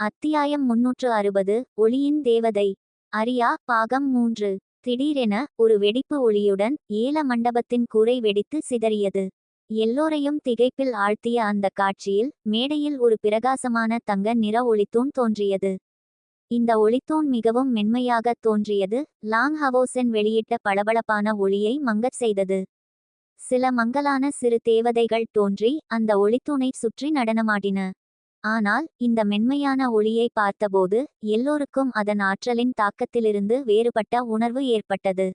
அத்தியாயம் முன்னூற்று அறுபது ஒளியின் தேவதை. அரியா பாகம் மூன்று. திடீரென ஒரு வெடிப்பு ஒளியுடன் ஏல மண்டபத்தின் கூரை வெடித்து சிதறியது. எல்லோரையும் திகைப்பில் ஆழ்த்திய அந்த காட்சியில் மேடையில் ஒரு பிரகாசமான தங்க நிற ஒளித்தூண் தோன்றியது. இந்த ஒளித்தூண் மிகவும் மென்மையாகத் தோன்றியது. லாங் ஹவோசென் வெளியிட்ட பளபளப்பான ஒளியை மங்கச் செய்தது. சில மங்கலான சிறு தேவதைகள் தோன்றி அந்த ஒளித்தூணை சுற்றி நடனமாடின. ஆனால் இந்த மென்மையான ஒளியை பார்த்தபோது எல்லோருக்கும் அதன் ஆற்றலின் தாக்கத்திலிருந்து வேறுபட்ட உணர்வு ஏற்பட்டது.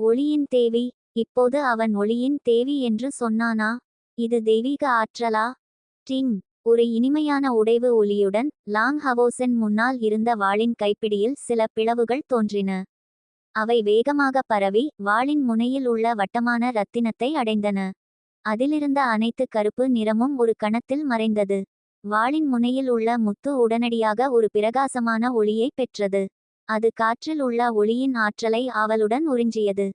ஒளியின் தேவி இப்போது அவன் ஒளியின் தேவி என்று சொன்னானா? இது தெய்வீக ஆற்றலா? டிங் ஒரு இனிமையான உடைவு ஒளியுடன் லாங் ஹவோசென் முன்னால் இருந்த வாளின் கைப்பிடியில் சில பிளவுகள் தோன்றின. அவை வேகமாக பரவி வாளின் முனையில் உள்ள வட்டமான ரத்தினத்தை அடைந்தன. அதிலிருந்த அனைத்து கருப்பு நிறமும் ஒரு கணத்தில் மறைந்தது. வாளின் முனையில் உள்ள முத்து உடனடியாக ஒரு பிரகாசமான ஒளியை பெற்றது. அது காற்றில் உள்ள ஒளியின் ஆற்றலை ஆவலுடன் உறிஞ்சியது.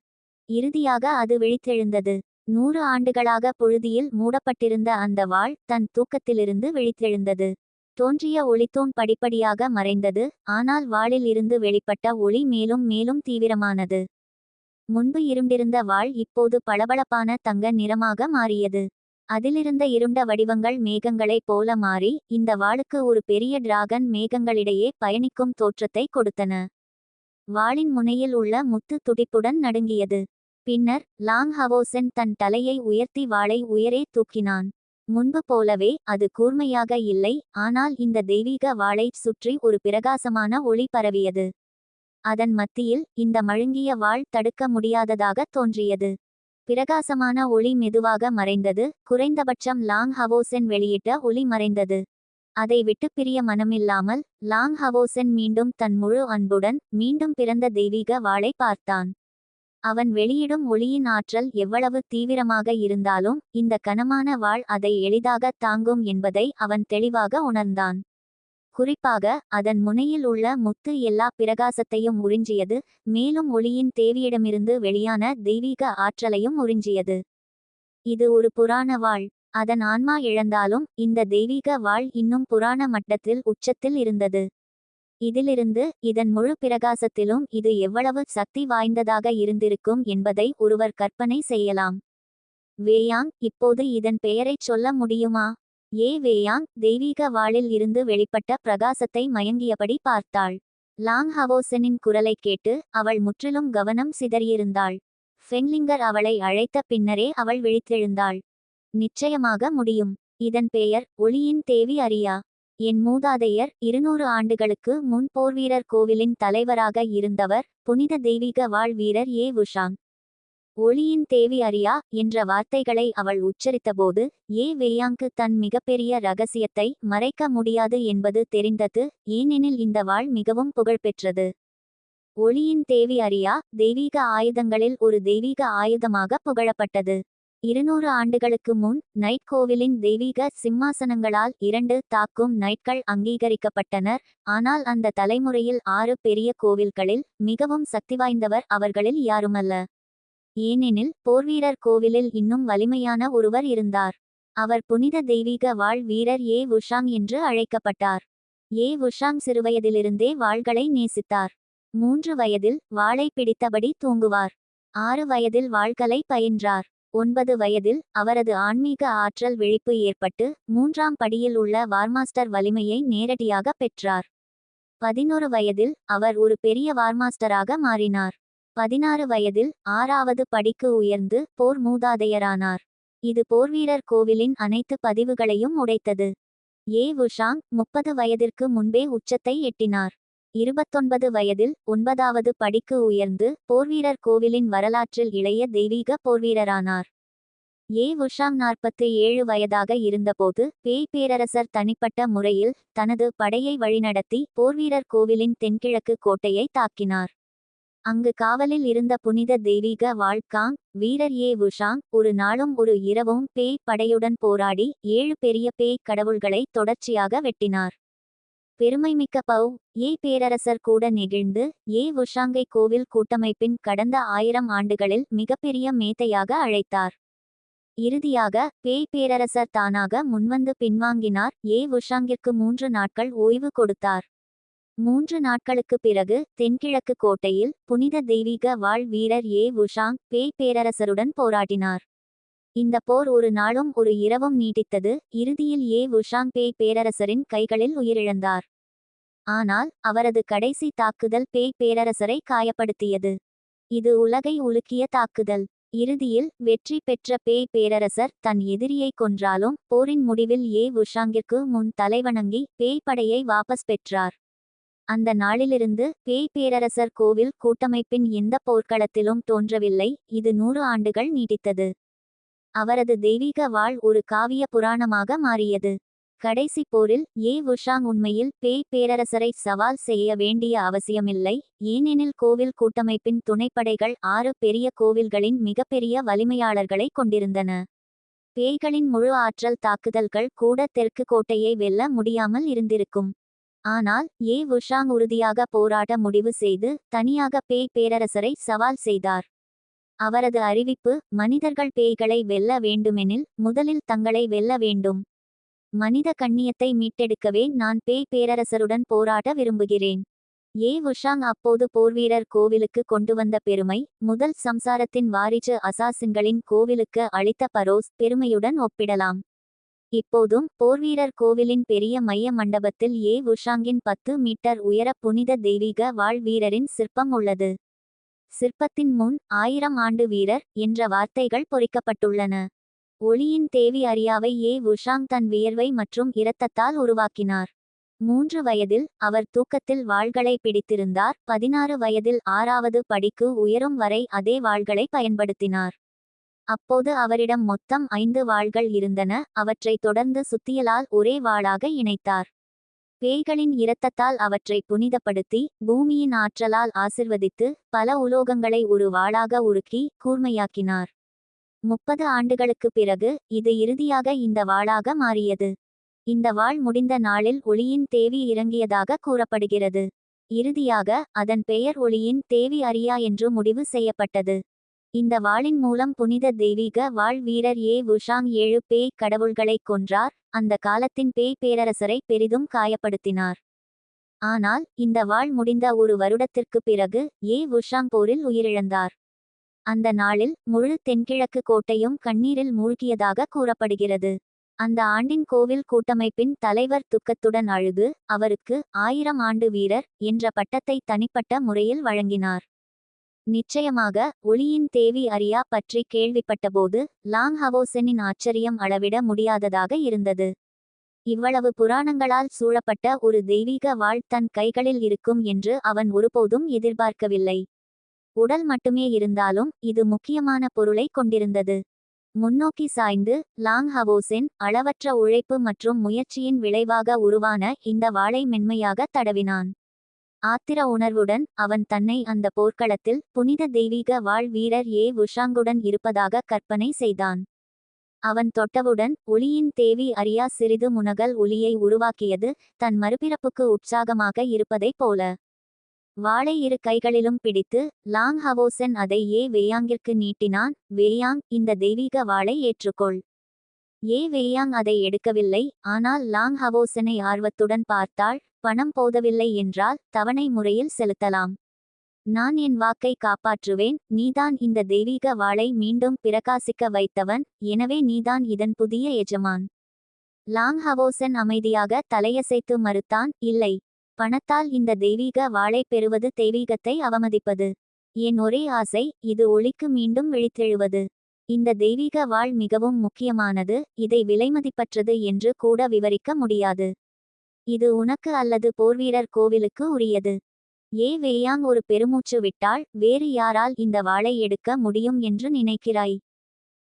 இறுதியாக அது விழித்தெழுந்தது. நூறு ஆண்டுகளாக புழுதியில் மூடப்பட்டிருந்த அந்த வாள் தன் தூக்கத்திலிருந்து விழித்தெழுந்தது. தோன்றிய ஒளித்தூண் படிப்படியாக மறைந்தது. ஆனால் வாளில் இருந்து வெளிப்பட்ட ஒளி மேலும் மேலும் தீவிரமானது. முன்பு இருண்டிருந்த வாள் இப்போது பளபளப்பான தங்க நிறமாக மாறியது. அதிலிருந்த இருண்ட வடிவங்கள் மேகங்களைப் போல மாறி இந்த வாளுக்கு ஒரு பெரிய டிராகன் மேகங்களிடையே பயணிக்கும் தோற்றத்தை கொடுத்தன. வாளின் முனையில் உள்ள முத்து துடிப்புடன் நடுங்கியது. பின்னர் லாங் ஹவோசென் தன் தலையை உயர்த்தி வாளை உயரே தூக்கினான். முன்பு போலவே அது கூர்மையாக இல்லை ஆனால் இந்த தெய்வீக வாளைச் சுற்றி ஒரு பிரகாசமான ஒளி பரவியது. அதன் மத்தியில் இந்த மழுங்கிய வாள் தடுக்க முடியாததாக தோன்றியது. பிரகாசமான ஒளி மெதுவாக மறைந்தது. குறைந்தபட்சம் லாங் ஹவோசென் வெளியிட்ட ஒளி மறைந்தது. அதை விட்டு பிரிய மனமில்லாமல் லாங் ஹவோசென் மீண்டும் தன் முழு அன்புடன் மீண்டும் பிறந்த தெய்வீக வாளை பார்த்தான். அவன் வெளியிடும் ஒளியின் ஆற்றல் எவ்வளவு தீவிரமாக இருந்தாலும் இந்த கனமான வாள் அதை எளிதாக தாங்கும் என்பதை அவன் தெளிவாக உணர்ந்தான். குறிப்பாக அதன் முனையில் உள்ள முத்து எல்லா பிரகாசத்தையும் உறிஞ்சியது மேலும் ஒளியின் தேவியிடமிருந்து வெளியான தெய்வீக ஆற்றலையும் உறிஞ்சியது. இது ஒரு புராண வாழ். அதன் ஆன்மா இழந்தாலும் இந்த தெய்வீக வாழ் இன்னும் புராண மட்டத்தில் உச்சத்தில் இருந்தது. இதிலிருந்து இதன் முழு பிரகாசத்திலும் இது எவ்வளவு சக்தி வாய்ந்ததாக இருந்திருக்கும் என்பதை ஒருவர் கற்பனை செய்யலாம். வேயாங் இப்போது இதன் பெயரைச் சொல்ல முடியுமா? ஏ வேயாங் தெய்வீக வாளில் இருந்து வெளிப்பட்ட பிரகாசத்தை மயங்கியபடி பார்த்தாள். லாங் ஹவோசனின் குரலை கேட்டு அவள் முற்றிலும் கவனம் சிதறியிருந்தாள். ஃபெங்லிங்கர் அவளை அழைத்த பின்னரே அவள் விழித்தெழுந்தாள். நிச்சயமாக முடியும். இதன் பெயர் ஒளியின் தேவி அரியா. என் மூதாதையர் இருநூறு ஆண்டுகளுக்கு முன் போர்வீரர் கோவிலின் தலைவராக இருந்தவர் புனித தெய்வீக வாழ் வீரர் ஏ உஷாங் ஒளியின் தேவி அறியா என்ற வார்த்தைகளை அவள் உச்சரித்தபோது ஏ வெய்யாங்கு தன் மிகப்பெரிய ரகசியத்தை மறைக்க முடியாது என்பது தெரிந்தது ஏனெனில் இந்த வாழ் மிகவும் புகழ்பெற்றது. ஒளியின் தேவி அறியா தெய்வீக ஆயுதங்களில் ஒரு தெய்வீக ஆயுதமாக புகழப்பட்டது. இருநூறு ஆண்டுகளுக்கு முன் நைட் கோவிலின் தெய்வீக சிம்மாசனங்களால் இரண்டு தாக்கும் நைட்கள் அங்கீகரிக்கப்பட்டனர் ஆனால் அந்த தலைமுறையில் ஆறு பெரிய கோவில்களில் மிகவும் சக்திவாய்ந்தவர் அவர்களில் யாருமல்ல. ஏனெனில் போர்வீரர் கோவிலில் இன்னும் வலிமையான ஒருவர் இருந்தார். அவர் புனித தெய்வீக வாழ் வீரர் ஏ. உஷாங் என்று அழைக்கப்பட்டார். ஏ. உஷாங் சிறுவயதிலிருந்தே வாள்களை நேசித்தார். மூன்று வயதில் வாளை பிடித்தபடி தூங்குவார். ஆறு வயதில் வாள்களை பயின்றார். ஒன்பது வயதில் அவரது ஆன்மீக ஆற்றல் விழிப்பு ஏற்பட்டு மூன்றாம் படியில் உள்ள வார்மாஸ்டர் வலிமையை நேரடியாக பெற்றார். பதினொரு வயதில் அவர் ஒரு பெரிய வார்மாஸ்டராக மாறினார். பதினாறு வயதில் ஆறாவது படிக்கு உயர்ந்து போர் மூதாதையரானார். இது போர்வீரர் கோவிலின் அனைத்து பதிவுகளையும் உடைத்தது. ஏ. உஷாங் முப்பது வயதிற்கு முன்பே உச்சத்தை எட்டினார். இருபத்தொன்பது வயதில் ஒன்பதாவது படிக்கு உயர்ந்து போர்வீரர் கோவிலின் வரலாற்றில் இளைய தெய்வீக போர்வீரரானார் ஏ. உஷாங் நாற்பத்து ஏழு வயதாக இருந்தபோது பேய் பேரரசர் தனிப்பட்ட முறையில் தனது படையை வழிநடத்தி போர்வீரர் கோவிலின் தென்கிழக்கு கோட்டையை தாக்கினார். அங்கு காவலில் இருந்த புனித தெய்வீக வாழ்காங் வீரர் ஏ. உஷாங் ஒரு நாளும் ஒரு இரவும் பேய் படையுடன் போராடி ஏழு பெரிய பேய் கடவுள்களை தொடர்ச்சியாக வெட்டினார். பெருமைமிக்க பவ் ஏ. பேரரசர் கூட நெகிழ்ந்து ஏ. உஷாங்கை கோவில் கூட்டமைப்பின் கடந்த ஆயிரம் ஆண்டுகளில் மிகப்பெரிய மேத்தையாக அழைத்தார். இறுதியாக பேய் பேரரசர் தானாக முன்வந்து பின்வாங்கினார். ஏ. உஷாங்கிற்கு மூன்று நாட்கள் ஓய்வு கொடுத்தார். மூன்று நாட்களுக்குப் பிறகு தென்கிழக்கு கோட்டையில் புனித தெய்வீக வாழ் வீரர் ஏ. உஷாங் பேய் பேரரசருடன் போராடினார். இந்த போர் ஒரு நாளும் ஒரு இரவும் நீடித்தது. இறுதியில் ஏ. உஷாங் பேய் பேரரசரின் கைகளில் உயிரிழந்தார். ஆனால் அவரது கடைசி தாக்குதல் பேய் பேரரசரை காயப்படுத்தியது. இது உலகை உலுக்கிய தாக்குதல். இறுதியில் வெற்றி பெற்ற பேய் பேரரசர் தன் எதிரியை கொன்றாலும் போரின் முடிவில் ஏ. உஷாங்கிற்கு முன் தலைவணங்கி பேய் படையை வாபஸ் பெற்றார். அந்த நாளிலிருந்து பேய் பேரரசர் கோவில் கூட்டமைப்பின் எந்த போர்க்களத்திலும் தோன்றவில்லை. இது நூறு ஆண்டுகள் நீடித்தது. அவரது தெய்வீக வாழ் ஒரு காவிய புராணமாக மாறியது. கடைசி போரில் ஏ. உஷாங் உண்மையில் பேய் பேரரசரை சவால் செய்ய வேண்டிய அவசியமில்லை. ஏனெனில் கோவில் கூட்டமைப்பின் துணைப்படைகள் ஆறு பெரிய கோவில்களின் மிகப்பெரிய வலிமையாளர்களை கொண்டிருந்தன. பேய்களின் முழு ஆற்றல் தாக்குதல்கள் கூட தெற்கு கோட்டையை வெல்ல முடியாமல் இருந்திருக்கும். ஆனால் ஏ. உஷாங் உறுதியாக போராட முடிவு செய்து தனியாக பேய் பேரரசரை சவால் செய்தார். அவரது அறிவிப்பு மனிதர்கள் பேய்களை வெல்ல வேண்டுமெனில் முதலில் தங்களை வெல்ல வேண்டும். மனித கண்ணியத்தை மீட்டெடுக்கவே நான் பேய் பேரரசருடன் போராட விரும்புகிறேன். ஏ. உஷாங் அப்போது போர்வீரர் கோவிலுக்கு கொண்டு வந்த பெருமை முதல் சம்சாரத்தின் வாரிஜு அசாசின்களின் கோவிலுக்கு அளித்த பரோஸ் பெருமையுடன் ஒப்பிடலாம். இப்போதும் போர்வீரர் கோவிலின் பெரிய மைய மண்டபத்தில் ஏ. உஷாங்கின் பத்து மீட்டர் உயர புனித தெய்வீக வாழ் வீரரின் சிற்பம் உள்ளது. சிற்பத்தின் முன் ஆயிரம் ஆண்டு வீரர் என்ற வார்த்தைகள் பொறிக்கப்பட்டுள்ளன. ஒளியின் தேவி அரியாவை ஏ. உஷாங் தன் வியர்வை மற்றும் இரத்தத்தால் உருவாக்கினார். மூன்று வயதில் அவர் தூக்கத்தில் வாள்களை பிடித்திருந்தார். பதினாறு வயதில் ஆறாவது படிக்கு உயரும் வரை அதே வாள்களை பயன்படுத்தினார். அப்போது அவரிடம் மொத்தம் ஐந்து வாள்கள் இருந்தன அவற்றை தொடர்ந்து சுத்தியலால் ஒரே வாளாக இணைத்தார். பேய்களின் இரத்தத்தால் அவற்றை புனிதப்படுத்தி பூமியின் ஆற்றலால் ஆசிர்வதித்து பல உலோகங்களை ஒரு வாளாக உருக்கி கூர்மையாக்கினார். முப்பது ஆண்டுகளுக்கு பிறகு இது இறுதியாக இந்த வாளாக மாறியது. இந்த வாள் முடிந்த நாளில் ஒளியின் தேவி இறங்கியதாக கூறப்படுகிறது. இறுதியாக அதன் பெயர் ஒளியின் தேவி அரியா என்று முடிவு செய்யப்பட்டது. இந்த வாளின் மூலம் புனித தெய்வீக வாழ் வீரர் ஏ. உஷாங் ஏழு பேய் கடவுள்களைக் கொன்றார். அந்த காலத்தின் பேய் பேரரசரை பெரிதும் காயப்படுத்தினார். ஆனால் இந்த வாழ் முடிந்த ஒரு வருடத்திற்கு பிறகு ஏ. உஷாங் போரில் உயிரிழந்தார். அந்த நாளில் முழு தென்கிழக்கு கோட்டையும் கண்ணீரில் மூழ்கியதாக கூறப்படுகிறது. அந்த ஆண்டின் கோவில் கூட்டமைப்பின் தலைவர் துக்கத்துடன் அழுது அவருக்கு ஆயிரம் ஆண்டு வீரர் என்ற பட்டத்தை தனிப்பட்ட முறையில் வழங்கினார். நிச்சயமாக ஒளியின் தேவி அரியா பற்றி கேள்விப்பட்டபோது லாங் ஹவோசெனின் ஆச்சரியம் அளவிட முடியாததாக இருந்தது. இவ்வளவு புராணங்களால் சூழப்பட்ட ஒரு தெய்வீக வாழ் தன் கைகளில் இருக்கும் என்று அவன் ஒருபோதும் எதிர்பார்க்கவில்லை. உடல் மட்டுமே இருந்தாலும் இது முக்கியமான பொருளை கொண்டிருந்தது. முன்னோக்கி சாய்ந்து லாங் ஹவோசென் அளவற்ற உழைப்பு மற்றும் முயற்சியின் விளைவாக உருவான இந்த வாளை மென்மையாக தடவினான். ஆத்திர உணர்வுடன் அவன் தன்னை அந்த போர்க்களத்தில் புனித தெய்வீக வாழ் வீரர் ஏ. உஷாங்குடன் இருப்பதாக கற்பனை செய்தான். அவன் தொட்டவுடன் ஒளியின் தேவி அறியா சிறிது முனகல் ஒளியை உருவாக்கியது தன் மறுபிறப்புக்கு உற்சாகமாக இருப்பதைப் போல. வாளை இரு கைகளிலும் பிடித்து லாங் ஹவோசன் அதை ஏ. வேயாங்கிற்கு நீட்டினான். வேயாங் இந்த தெய்வீக வாளை ஏற்றுக்கொள். ஏ வேயாங் அதை எடுக்கவில்லை ஆனால் லாங் ஹவோசனை ஆர்வத்துடன் பார்த்தாள் பணம் போதவில்லை என்றால் தவணை முறையில் செலுத்தலாம். நான் என் வாக்கை காப்பாற்றுவேன் நீதான் இந்த தெய்வீக வாளை மீண்டும் பிரகாசிக்க வைத்தவன் எனவே நீதான் இதன் புதிய எஜமான் லாங் ஹவோசன் அமைதியாக தலையசைத்து மறுத்தான் இல்லை பணத்தால் இந்த தெய்வீக வாளை பெறுவது தெய்வீகத்தை அவமதிப்பது. என் ஒரே ஆசை இது ஒளிக்கு மீண்டும் விழித்தெழுவது. இந்த தெய்வீக வாழ் மிகவும் முக்கியமானது இதை விலைமதிப்பற்றது என்று கூட விவரிக்க முடியாது. இது உனக்கு அல்லது போர்வீரர் கோவிலுக்கு உரியது. ஏ வேயாங் ஒரு பெருமூச்சு விட்டால் வேறு யாரால் இந்த வாளை எடுக்க முடியும் என்று நினைக்கிறாய்.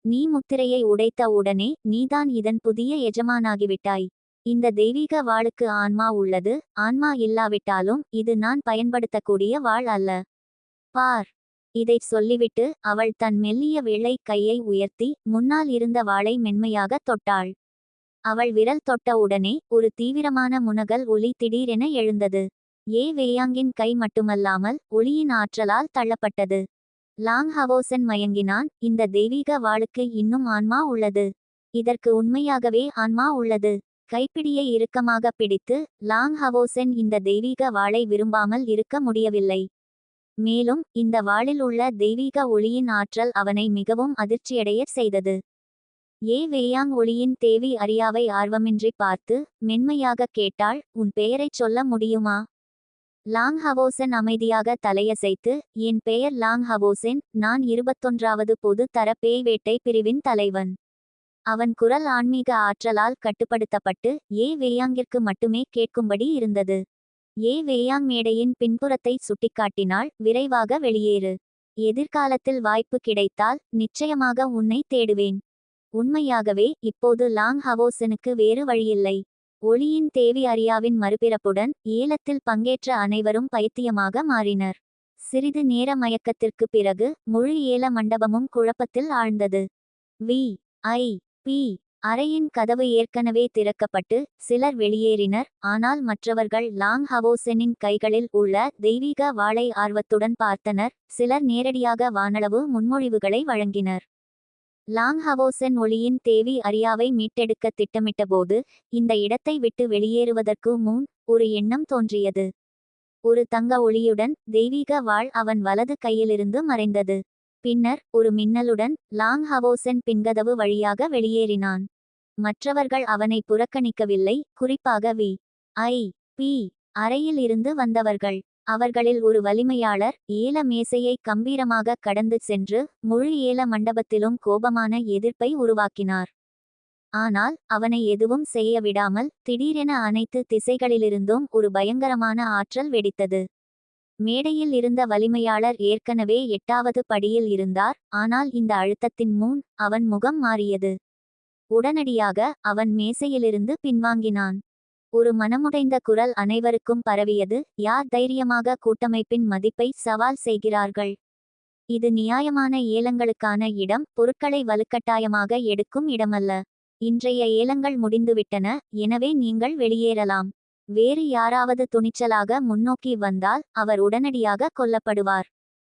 நீ முத்திரையை உடைத்த உடனே நீதான் இதன் புதிய எஜமானாகிவிட்டாய். இந்த தெய்வீக வாளுக்கு ஆன்மா உள்ளது ஆன்மா இல்லாவிட்டாலும் இது நான் பயன்படுத்தக்கூடிய வாழ் அல்ல. பார். இதைச் சொல்லிவிட்டு அவள் தன் மெல்லிய வெள்ளை கையை உயர்த்தி முன்னால் இருந்த வாளை மென்மையாக தொட்டாள். அவள் விரல் தொட்ட உடனே ஒரு தீவிரமான முனகல் ஒளி திடீரென எழுந்தது. ஏ வேயாங்கின் கை மட்டுமல்லாமல் ஒளியின் ஆற்றலால் தள்ளப்பட்டது. லாங் ஹவோசன் மயங்கினான். இந்த தெய்வீக வாளுக்கு இன்னும் ஆன்மா உள்ளது. இதற்கு உண்மையாகவே ஆன்மா உள்ளது. கைப்பிடியை இறுக்கமாக பிடித்து லாங் ஹவோசென் இந்த தெய்வீக வாளை விரும்பாமல் இருக்க முடியவில்லை. மேலும் இந்த வாளில் உள்ள தெய்வீக ஒளியின் ஆற்றல் அவனை மிகவும் அதிர்ச்சியடையச் செய்தது. ஏ. வேயாங் ஒளியின் தேவி அரியாவை ஆர்வமின்றி பார்த்து மென்மையாக கேட்டாள் உன் பெயரைச் சொல்ல முடியுமா லாங் ஹவோசென் அமைதியாக தலையசைத்து என் பெயர் லாங் ஹவோசென் நான் இருபத்தொன்றாவது பொது தர பேய் வேட்டை பிரிவின் தலைவன். அவன் குரல் ஆன்மீக ஆற்றலால் கட்டுப்படுத்தப்பட்டு ஏ. வேயாங்கிற்கு மட்டுமே கேட்கும்படி இருந்தது. ஏ. வேயாங் மேடையின் பின்புறத்தை சுட்டிக்காட்டினால் விரைவாக வெளியேறு. எதிர்காலத்தில் வாய்ப்பு கிடைத்தால் நிச்சயமாக உன்னை தேடுவேன். உண்மையாகவே இப்போது லாங் ஹவோசனுக்கு வேறு வழியில்லை. ஒளியின் தேவி அரியாவின் மறுபிறப்புடன் ஏலத்தில் பங்கேற்ற அனைவரும் பைத்தியமாக மாறினர். சிறிது நேர மயக்கத்திற்கு பிறகு முழு ஏல மண்டபமும் குழப்பத்தில் ஆழ்ந்தது. வி. ஐ. பி. அறையின் கதவு ஏற்கனவே திறக்கப்பட்டு சிலர் வெளியேறினர். ஆனால் மற்றவர்கள் லாங் ஹவோசெனின் கைகளில் உள்ள தெய்வீக வாளை ஆர்வத்துடன் பார்த்தனர். சிலர் நேரடியாக வானளவு முன்மொழிவுகளை வழங்கினர். லாங் ஹவோசென் ஒளியின் தேவி அரியாவை மீட்டெடுக்க திட்டமிட்டபோது இந்த இடத்தை விட்டு வெளியேறுவதற்கு முன் ஒரு எண்ணம் தோன்றியது. ஒரு தங்க ஒளியுடன் தெய்வீக வாள் அவன் வலது கையிலிருந்து மறைந்தது. பின்னர் ஒரு மின்னலுடன் லாங் ஹவோசென் பின்கதவு வழியாக வெளியேறினான். மற்றவர்கள் அவனை புறக்கணிக்கவில்லை. குறிப்பாக வி. ஐ. பி. அறையில் இருந்து வந்தவர்கள். அவர்களில் ஒரு வலிமையாளர் ஏல மேசையை கம்பீரமாக கடந்து சென்று முழு ஏல மண்டபத்திலும் கோபமான எதிர்ப்பை உருவாக்கினார். ஆனால் அவனை எதுவும் செய்ய விடாமல் திடீரென அனைத்து திசைகளிலிருந்தும் ஒரு பயங்கரமான ஆற்றல் வெடித்தது. மேடையில் இருந்த வலிமையாளர் ஏற்கனவே எட்டாவது படியில் இருந்தார் ஆனால் இந்த அழுத்தத்தின் முன் அவன் முகம் மாறியது. உடனடியாக அவன் மேசையிலிருந்து பின்வாங்கினான். ஒரு மனமுடைந்த குரல் அனைவருக்கும் பரவியது யார் தைரியமாக கூட்டமைப்பின் மதிப்பை சவால் செய்கிறார்கள்? இது நியாயமான ஏலங்களுக்கான இடம் பொருட்களை வலுக்கட்டாயமாக எடுக்கும் இடமல்ல. இன்றைய ஏலங்கள் முடிந்துவிட்டன எனவே நீங்கள் வெளியேறலாம். வேறு யாராவது துணிச்சலாக முன்னோக்கி வந்தால் அவர் உடனடியாக கொல்லப்படுவார்.